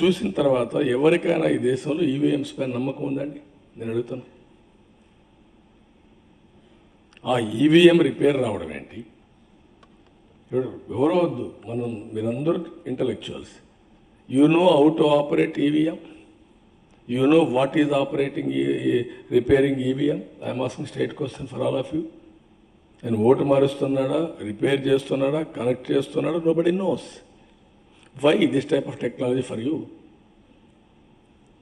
చూసిన తర్వాత ఎవరికైనా ఈ దేశంలో ఈవీఎంస్ పైన నమ్మకం ఉందండి? నేను అడుగుతాను. ఆ ఈవీఎం రిపేర్ రావడం ఏంటి? ఇప్పుడు ఎవరో వద్దు. మనం మీరందరూ intellectuals you know how to operate EVM you know what is operating repairing EVM I'm asking state question for all of you నేను ఓటు మారుస్తున్నాడా? రిపేర్ చేస్తున్నాడా? కనెక్ట్ చేస్తున్నాడా? Nobody knows why this type of technology for you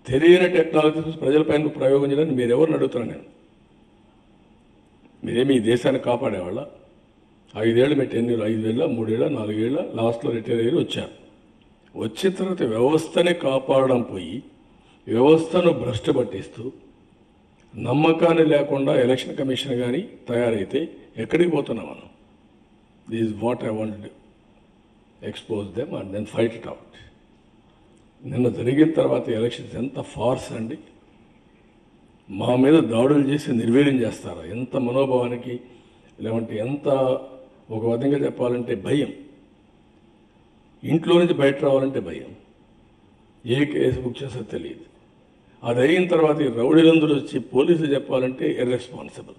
తెలియని technology ప్రజలపైన ప్రయోగం చేయడానికి మీరెవరిని అడుగుతున్నాను నేను? మీరేమి ఈ దేశాన్ని కాపాడేవాళ్ళ? ఐదేళ్ళు మీ టెన్యూర్ ఐదేళ్ళ మూడేళ్ళ నాలుగేళ్ళ లాస్ట్లో రిటైర్ అయ్యి వచ్చారు. వచ్చిన తర్వాత వ్యవస్థని కాపాడడం పోయి వ్యవస్థను భ్రష్టు పట్టిస్తూ నమ్మకాన్ని లేకుండా ఎలక్షన్ కమిషన్ కానీ తయారైతే ఎక్కడికి పోతున్నాం మనం? This what I want expose them and then fight it out నిన్న జరిగిన తర్వాత ఎలక్షన్స్ ఎంత ఫార్స్ అండి. మా మీద దాడులు చేసి నిర్వీర్యం చేస్తారా? ఎంత మనోభావానికి లేవంటే ఎంత ఒక విధంగా చెప్పాలంటే భయం. ఇంట్లో నుంచి బయట రావాలంటే భయం. ఏ కేసు బుక్ చేస్తారో తెలియదు. అది అయిన తర్వాత ఈ రౌడీలందరూ వచ్చి పోలీసులు చెప్పాలంటే ఇర్రెస్పాన్సిబుల్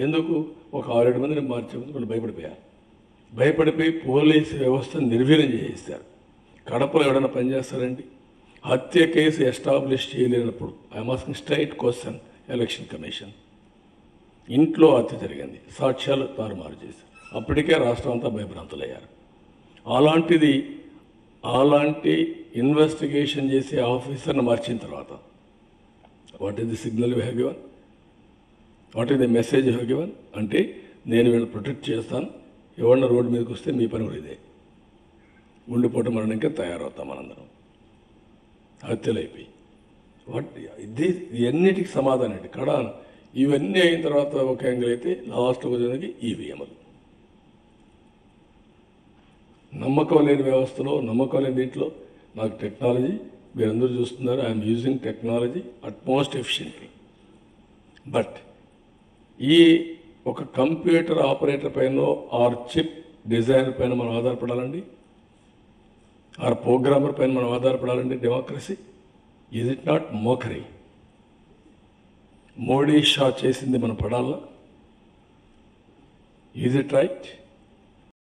ఎందుకు? ఒక ఆరేడు మందిని మార్చేందుకు వాళ్ళు భయపడిపోయారు. భయపడిపోయి పోలీసు వ్యవస్థ నిర్వీర్యం చేసేస్తారు కడపలో ఎవడైనా పనిచేస్తారండి? హత్య కేసు ఎస్టాబ్లిష్ చేయలేనప్పుడు I am asking straight question election commission ఇంట్లో హత్య జరిగింది. సాక్ష్యాలు తారుమారు చేశారు. అప్పటికే రాష్ట్రం అంతా భయభ్రాంతులయ్యారు. అలాంటిది అలాంటి ఇన్వెస్టిగేషన్ చేసే ఆఫీసర్ని మార్చిన తర్వాత what is the signal you have given what is the message have given అంటే నేను వీళ్ళని ప్రొటెక్ట్ చేస్తాను. ఎవరన్నా రోడ్డు మీదకి వస్తే మీ పని కూడా ఇదే. ఉండిపోవటం ఇంకా తయారవుతాం మనందరం. హత్యలు అయిపోయి వాట్ ఇది ఇవన్నిటికి సమాధానం అండి కడ ఇవన్నీ అయిన తర్వాత ఒక యాంగిల్ అయితే లాస్ట్ వచ్చేదానికి ఈవీఎంలు నమ్మకం లేని వ్యవస్థలో నమ్మకం లేని దీంట్లో నాకు టెక్నాలజీ మీరందరూ చూస్తున్నారు I'm using technology utmost efficiently. But ఈ ఒక కంప్యూటర్ ఆపరేటర్ పైన ఆర్ చిప్ డిజైనర్ పైన మనం ఆధారపడాలండి. ఆర్ ప్రోగ్రామర్ పైన మనం ఆధారపడాలండి democracy. Is it not mockery Modi Shah చేసింది మనం పడాలా ఈజ్ ఇట్ రైట్